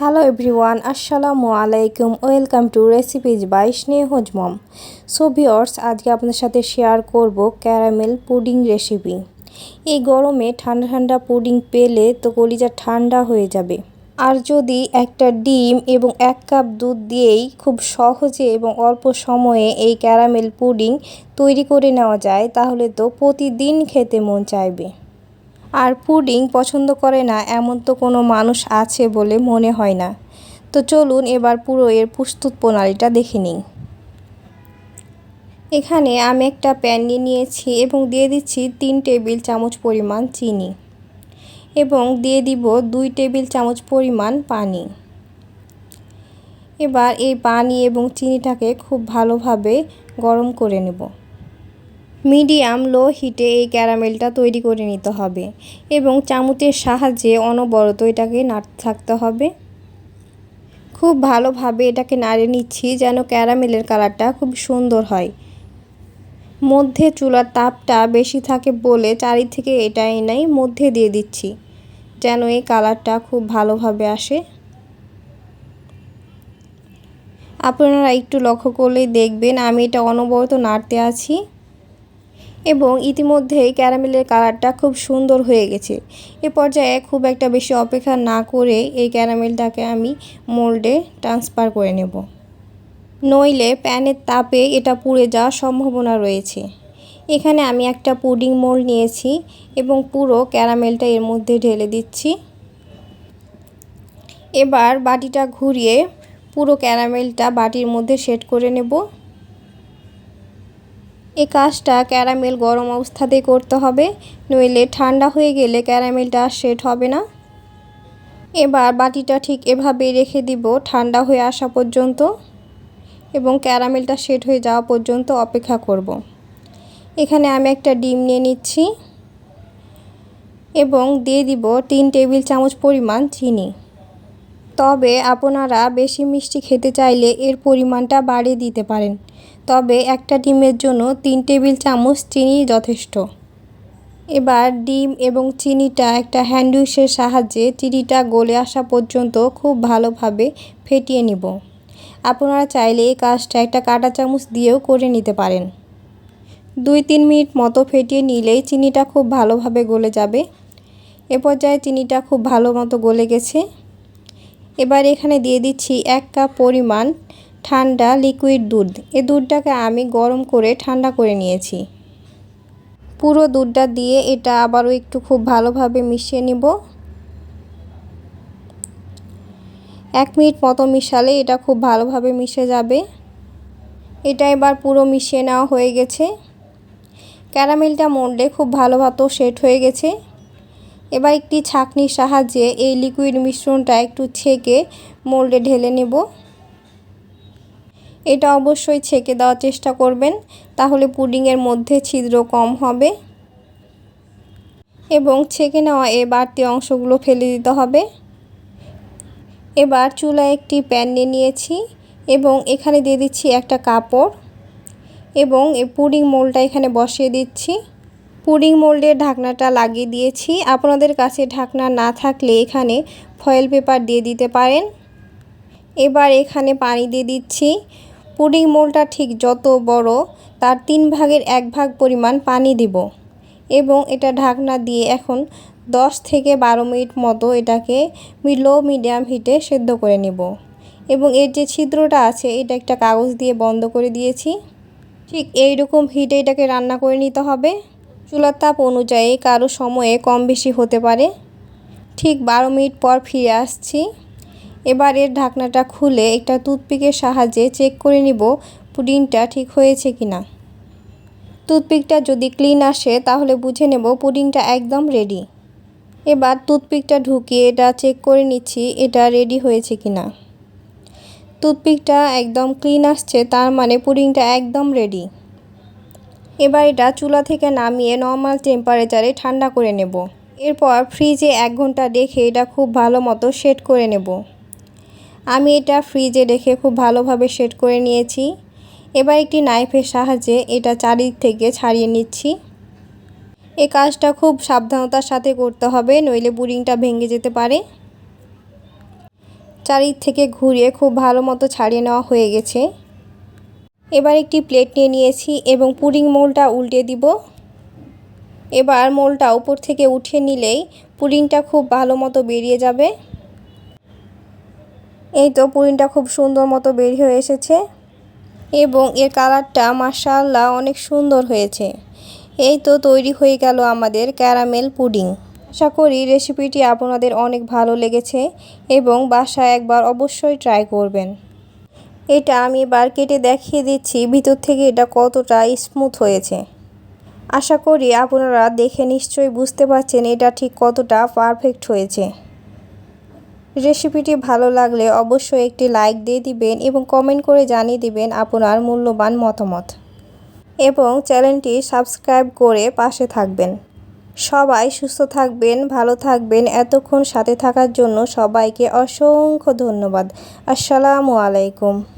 Hello everyone আসসালামু আলাইকুম welcome to recipes by Sneha's mom so viewers আজকে আপনার সাথে শেয়ার করব ক্যারামেল পুডিং রেসিপি এই গরমে ঠান্ডা ঠান্ডা পুডিং পেলে তো কলিজা ঠান্ডা হয়ে যাবে। আর যদি একটা ডিম এবং এক কাপ দুধ দিয়েই খুব সহজে এবং অল্প সময়ে এই ক্যারামেল পুডিং তৈরি করে নেওয়া যায়, তাহলে তো প্রতিদিন খেতে মন চাইবে। আর পুডিং পছন্দ করে না, এমন তো কোনো মানুষ আছে বলে মনে হয় না। তো চলুন এবার পুরো এর প্রস্তুত প্রণালীটা দেখে নিই। এখানে আমি একটা প্যান নিয়ে নিয়েছি এবং দিয়ে দিচ্ছি তিন টেবিল চামচ পরিমাণ চিনি এবং দিয়ে দিব দুই টেবিল চামচ পরিমাণ পানি। এবার এই পানি এবং চিনিটাকে খুব ভালোভাবে গরম করে নেব। মিডিয়াম লো হিটে এই ক্যারামেলটা তৈরি করে নিতে হবে এবং চামচের সাহায্যে অনবরত এটাকে নাড়তে থাকতে হবে। খুব ভালোভাবে এটাকে নাড়ে নিচ্ছি যেন ক্যারামেলের কালারটা খুব সুন্দর হয়। মধ্যে চুলার তাপটা বেশি থাকে বলে চারি থেকে এটা এনাই মধ্যে দিয়ে দিচ্ছি যেন এই কালারটা খুব ভালোভাবে আসে। আপনারা একটু লক্ষ্য করলেই দেখবেন আমি এটা অনবরত নাড়তে আছি। এবং ইতিমধ্যেই ক্যারামেলের কালারটা খুব সুন্দর হয়ে গেছে। এ পর্যায়ে খুব একটা বেশি অপেক্ষা না করে এই ক্যারামেলটাকে আমি মোল্ডে ট্রান্সফার করে নেব। নইলে প্যানের তাপে এটা পুড়ে যাওয়ার সম্ভাবনা রয়েছে। এখানে আমি একটা পুডিং মোল্ড নিয়েছি এবং পুরো ক্যারামেলটা এর মধ্যে ঢেলে দিচ্ছি। এবার বাটিটা ঘুরিয়ে পুরো ক্যারামেলটা বাটির মধ্যে সেট করে নেব। এই কাজটা ক্যারামেল গরম অবস্থাতেই করতে হবে, নইলে ঠান্ডা হয়ে গেলে ক্যারামেলটা আর সেট হবে না। এবার বাটিটা ঠিক এভাবেই রেখে দিব ঠান্ডা হয়ে আসা পর্যন্ত এবং ক্যারামেলটা সেট হয়ে যাওয়া পর্যন্ত অপেক্ষা করব। এখানে আমি একটা ডিম নিয়ে নিচ্ছি এবং দিয়ে দিব তিন টেবিল চামচ পরিমাণ চিনি। তবে আপনারা বেশি মিষ্টি খেতে চাইলে এর পরিমাণটা বাড়িয়ে দিতে পারেন। তবে একটা ডিমের জন্য তিন টেবিল চামচ চিনি যথেষ্ট। এবার ডিম এবং চিনিটা একটা হ্যান্ডউইশের সাহায্যে চিনিটা গলে আসা পর্যন্ত খুব ভালোভাবে ফেটিয়ে নিব। আপনারা চাইলে এই কাজটা একটা কাঁটা চামচ দিয়েও করে নিতে পারেন। দুই তিন মিনিট মতো ফেটিয়ে নিলেই চিনিটা খুব ভালোভাবে গলে যাবে। এ পর্যায়ে চিনিটা খুব ভালো মতো গলে গেছে। এবার এখানে দিয়ে দিচ্ছি এক কাপ পরিমাণ ঠান্ডা লিকুইড দুধ। এ দুধটাকে আমি গরম করে ঠান্ডা করে নিয়েছি। পুরো দুধটা দিয়ে এটা আবারও একটু খুব ভালোভাবে মিশিয়ে নিব। এক মিনিট মতো মিশালে এটা খুব ভালোভাবে মিশে যাবে। এটা এবার পুরো মিশিয়ে নেওয়া হয়ে গেছে। ক্যারামেলটা মরলে খুব ভালোভাবে সেট হয়ে গেছে। এবার একটি ছাঁকনির সাহায্যে এই লিকুইড মিশ্রণটা একটু ছেঁকে মোল্ডে ঢেলে নেব। এটা অবশ্যই ছেঁকে দেওয়ার চেষ্টা করবেন, তাহলে পুডিংয়ের মধ্যে ছিদ্র কম হবে। এবং ছেঁকে নেওয়া এ বাড়তি অংশগুলো ফেলে দিতে হবে। এবার চুলায় একটি প্যান নিয়ে নিয়েছি এবং এখানে দিয়ে দিচ্ছি একটা কাপড় এবং এই পুডিং মোলটা এখানে বসিয়ে দিচ্ছি। পুডিং মোল্ডের ঢাকনাটা লাগিয়ে দিয়েছি। আপনাদের কাছে ঢাকনা না থাকলে এখানে ফয়েল পেপার দিয়ে দিতে পারেন। এবার এখানে পানি দিয়ে দিচ্ছি পুডিং মোলটা ঠিক যত বড়, তার তিন ভাগের এক ভাগ পরিমাণ পানি দিব এবং এটা ঢাকনা দিয়ে এখন 10 থেকে বারো মিনিট মতো এটাকে লো মিডিয়াম হিটে সেদ্ধ করে নেব এবং এর যে ছিদ্রটা আছে, এটা একটা কাগজ দিয়ে বন্ধ করে দিয়েছি। ঠিক এই রকম হিটে এটাকে রান্না করে নিতে হবে। চুলার তাপ অনুযায়ী কারও সময়ে কম বেশি হতে পারে। ঠিক বারো মিনিট পর ফিরে আসছি। এবার এর ঢাকনাটা খুলে একটা টুথপিকের সাহায্যে চেক করে নিব, পুডিংটা ঠিক হয়েছে কি না টুথপিকটা যদি ক্লিন আসে, তাহলে বুঝে নেব পুডিংটা একদম রেডি। এবার টুথপিকটা ঢুকিয়ে এটা চেক করে নিচ্ছি, এটা রেডি হয়েছে কি না টুথপিকটা একদম ক্লিন আসছে, তার মানে পুডিংটা একদম রেডি। এবার এটা চুলা থেকে নামিয়ে নর্মাল টেম্পারেচারে ঠান্ডা করে নেব। এরপর ফ্রিজে এক ঘণ্টা রেখে এটা খুব ভালো মতো সেট করে নেব। আমি এটা ফ্রিজে রেখে খুব ভালোভাবে সেট করে নিয়েছি। এবার একটি নাইফের সাহায্যে এটা চারিদিক থেকে ছাড়িয়ে নিচ্ছি। এ কাজটা খুব সাবধানতার সাথে করতে হবে, নইলে বুরিংটা ভেঙে যেতে পারে। চারিদিক থেকে ঘুরিয়ে খুব ভালো মতো ছাড়িয়ে নেওয়া হয়ে গেছে। এবার একটি প্লেট নিয়ে নিয়েছি এবং পুডিং মোলটা উল্টে দিব। এবার মোলটা উপর থেকে উঠিয়ে নিলেই পুডিংটা খুব ভালো মতো বেরিয়ে যাবে। এই তো পুডিংটা খুব সুন্দর মতো বের হয়ে এসেছে এবং এর কালারটা মাসাল্লাহ অনেক সুন্দর হয়েছে। এই তো তৈরি হয়ে গেল আমাদের ক্যারামেল পুডিং। আশা করি রেসিপিটি আপনাদের অনেক ভালো লেগেছে এবং বাসায় একবার অবশ্যই ট্রাই করবেন। এটা আমি এবার কেটে দেখিয়ে দিচ্ছি ভিতর থেকে এটা কতটা স্মুথ হয়েছে। আশা করি আপনারা দেখে নিশ্চয়ই বুঝতে পারছেন এটা ঠিক কতটা পারফেক্ট হয়েছে। রেসিপিটি ভালো লাগলে অবশ্যই একটি লাইক দিয়ে দিবেন এবং কমেন্ট করে জানিয়ে দিবেন আপনার মূল্যবান মতামত। এবং চ্যানেলটি সাবস্ক্রাইব করে পাশে থাকবেন। সবাই সুস্থ থাকবেন, ভালো থাকবেন। এতক্ষণ সাথে থাকার জন্য সবাইকে অসংখ্য ধন্যবাদ। আসসালামু আলাইকুম।